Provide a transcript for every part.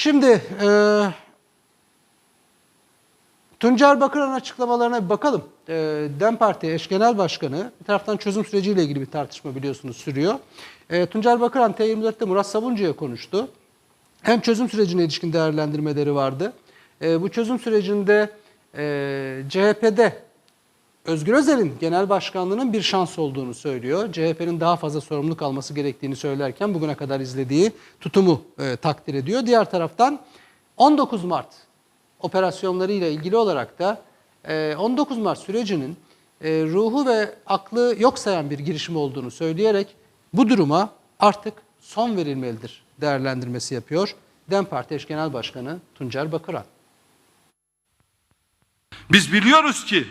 Şimdi e, Tuncer Bakıran açıklamalarına bir bakalım. E, DEM Parti eş genel başkanı bir taraftan çözüm süreciyle ilgili bir tartışma biliyorsunuz sürüyor. E, Tuncer Bakıran T24'te Murat Savuncu'ya konuştu. Hem çözüm sürecine ilişkin değerlendirmeleri vardı. E, bu çözüm sürecinde e, CHP'de Özgür Özel'in genel başkanlığının bir şans olduğunu söylüyor. CHP'nin daha fazla sorumluluk alması gerektiğini söylerken bugüne kadar izlediği tutumu e, takdir ediyor. Diğer taraftan 19 Mart operasyonlarıyla ilgili olarak da e, 19 Mart sürecinin e, ruhu ve aklı yok sayan bir girişim olduğunu söyleyerek bu duruma artık son verilmelidir değerlendirmesi yapıyor. DEM Parti Eş Genel Başkanı Tuncer Bakıran. Biz biliyoruz ki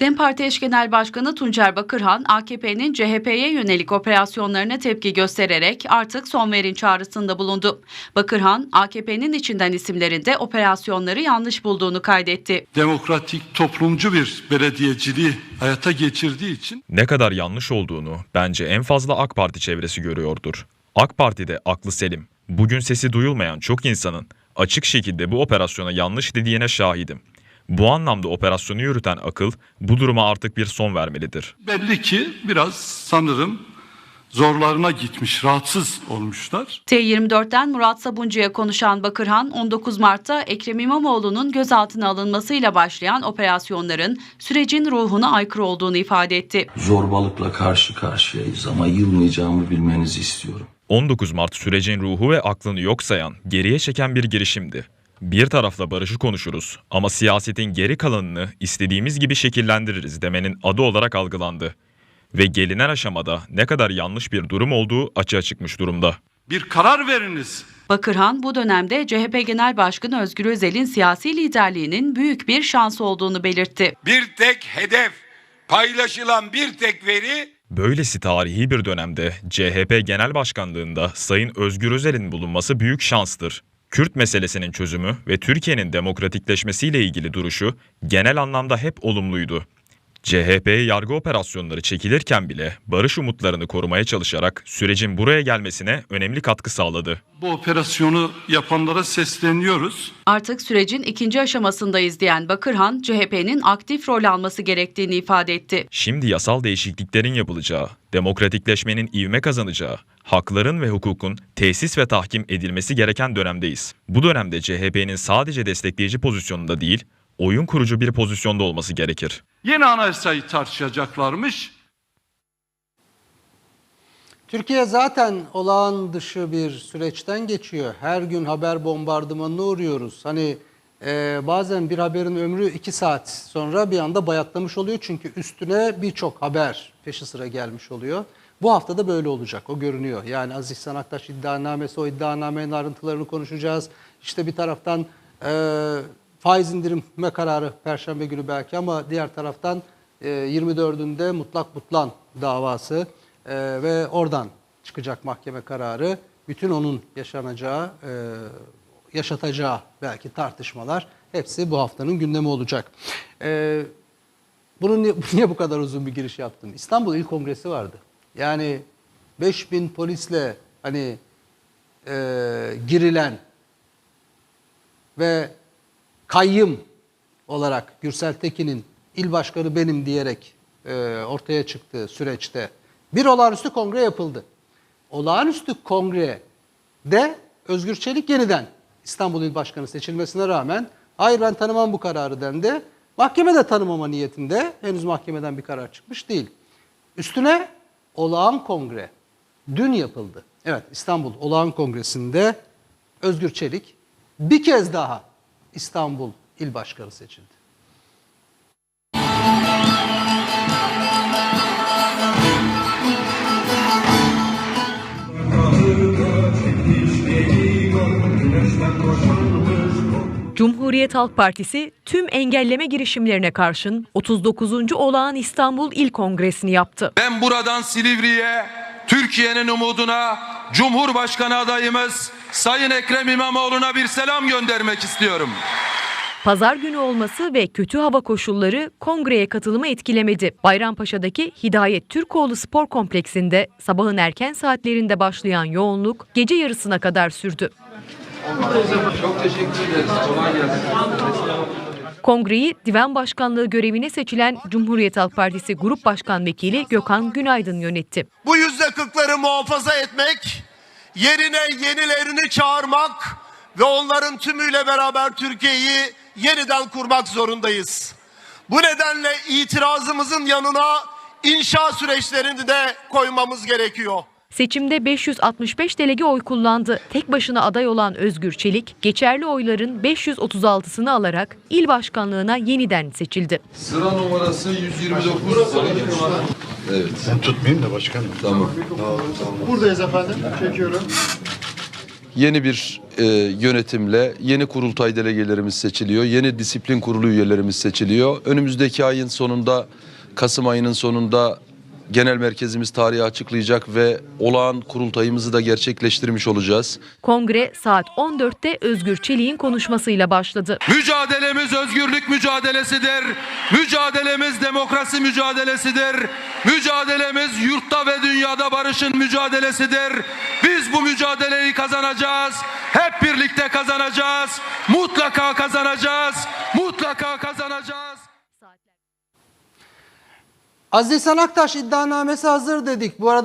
DEM Parti eş genel başkanı Tuncer Bakırhan, AKP'nin CHP'ye yönelik operasyonlarına tepki göstererek artık son verin çağrısında bulundu. Bakırhan, AKP'nin içinden isimlerinde operasyonları yanlış bulduğunu kaydetti. demokratik toplumcu bir belediyeciliği hayata geçirdiği için Ne kadar yanlış olduğunu bence en fazla AK Parti çevresi görüyordur. AK Parti'de aklı selim, bugün sesi duyulmayan çok insanın açık şekilde bu operasyona yanlış dediğine şahidim. Bu anlamda operasyonu yürüten akıl bu duruma artık bir son vermelidir. belli ki biraz sanırım zorlarına gitmiş, rahatsız olmuşlar. T24'ten Murat Sabuncu'ya konuşan Bakırhan, 19 Mart'ta Ekrem İmamoğlu'nun gözaltına alınmasıyla başlayan operasyonların sürecin ruhuna aykırı olduğunu ifade etti. zorbalıkla karşı karşıyayız ama yılmayacağımı bilmenizi istiyorum. 19 Mart sürecin ruhu ve aklını yok sayan, geriye çeken bir girişimdi. Bir tarafla barışı konuşuruz ama siyasetin geri kalanını istediğimiz gibi şekillendiririz demenin adı olarak algılandı. Ve gelinen aşamada ne kadar yanlış bir durum olduğu açığa çıkmış durumda. Bir karar veriniz. Bakırhan bu dönemde CHP Genel Başkanı Özgür Özel'in siyasi liderliğinin büyük bir şans olduğunu belirtti. bir tek hedef, paylaşılan bir tek veri Böylesi tarihi bir dönemde CHP Genel Başkanlığında Sayın Özgür Özel'in bulunması büyük şanstır. Kürt meselesinin çözümü ve Türkiye'nin demokratikleşmesiyle ilgili duruşu genel anlamda hep olumluydu. CHP'ye yargı operasyonları çekilirken bile barış umutlarını korumaya çalışarak sürecin buraya gelmesine önemli katkı sağladı. Bu operasyonu yapanlara sesleniyoruz. Artık sürecin ikinci aşamasındayız diyen Bakırhan, CHP'nin aktif rol alması gerektiğini ifade etti. Şimdi yasal değişikliklerin yapılacağı, demokratikleşmenin ivme kazanacağı, hakların ve hukukun tesis ve tahkim edilmesi gereken dönemdeyiz. Bu dönemde CHP'nin sadece destekleyici pozisyonunda değil, oyun kurucu bir pozisyonda olması gerekir. Yeni anayasayı tartışacaklarmış. Türkiye zaten olağan dışı bir süreçten geçiyor. Her gün haber bombardımanına uğruyoruz. Hani e, bazen bir haberin ömrü iki saat sonra bir anda bayatlamış oluyor. Çünkü üstüne birçok haber peşi sıra gelmiş oluyor. Bu hafta da böyle olacak. O görünüyor. Yani Aziz İhsan Aktaş iddianamesi, o iddianamenin ayrıntılarını konuşacağız. İşte bir taraftan e, faiz indirme kararı Perşembe günü belki ama diğer taraftan e, 24'ünde mutlak butlan davası e, ve oradan çıkacak mahkeme kararı. Bütün onun yaşanacağı, e, yaşatacağı belki tartışmalar hepsi bu haftanın gündemi olacak. E, bunu niye, niye bu kadar uzun bir giriş yaptım? İstanbul İl Kongresi vardı. Yani 5000 polisle hani e, girilen ve kayyım olarak Gürsel Tekin'in il başkanı benim diyerek e, ortaya çıktığı süreçte bir olağanüstü kongre yapıldı. Olağanüstü kongrede Özgür Çelik yeniden İstanbul İl Başkanı seçilmesine rağmen hayır ben tanımam bu kararı dendi. Mahkeme de tanımama niyetinde henüz mahkemeden bir karar çıkmış değil. Üstüne olağan kongre dün yapıldı. Evet İstanbul olağan kongresinde Özgür Çelik bir kez daha İstanbul İl Başkanı seçildi. Cumhuriyet Halk Partisi tüm engelleme girişimlerine karşın 39. Olağan İstanbul İl Kongresi'ni yaptı. ben buradan Silivri'ye Türkiye'nin umuduna Cumhurbaşkanı adayımız Sayın Ekrem İmamoğlu'na bir selam göndermek istiyorum. Pazar günü olması ve kötü hava koşulları kongreye katılımı etkilemedi. Bayrampaşa'daki Hidayet Türkoğlu Spor Kompleksinde sabahın erken saatlerinde başlayan yoğunluk gece yarısına kadar sürdü. Kongreyi divan başkanlığı görevine seçilen Cumhuriyet Halk Partisi Grup Başkan Vekili Gökhan Günaydın yönetti. Bu yüzde kırkları muhafaza etmek, yerine yenilerini çağırmak ve onların tümüyle beraber Türkiye'yi yeniden kurmak zorundayız. Bu nedenle itirazımızın yanına inşa süreçlerini de koymamız gerekiyor. Seçimde 565 delege oy kullandı. Tek başına aday olan Özgür Çelik, geçerli oyların 536'sını alarak il başkanlığına yeniden seçildi. Sıra numarası 129. Ben tutmayayım da başkanım. Tamam. Buradayız efendim. Çekiyorum. Yeni bir e, yönetimle yeni kurultay delegelerimiz seçiliyor. Yeni disiplin kurulu üyelerimiz seçiliyor. Önümüzdeki ayın sonunda Kasım ayının sonunda genel merkezimiz tarihi açıklayacak ve olağan kurultayımızı da gerçekleştirmiş olacağız. Kongre saat 14'te Özgür Çelik'in konuşmasıyla başladı. Mücadelemiz özgürlük mücadelesidir. Mücadelemiz demokrasi mücadelesidir. Mücadelemiz yurtta ve dünyada barışın mücadelesidir. Biz bu mücadeleyi kazanacağız. Hep birlikte kazanacağız. Mutlaka kazanacağız. Mutlaka kazanacağız. Aziz Sanaktaş iddianamesi hazır dedik. Bu arada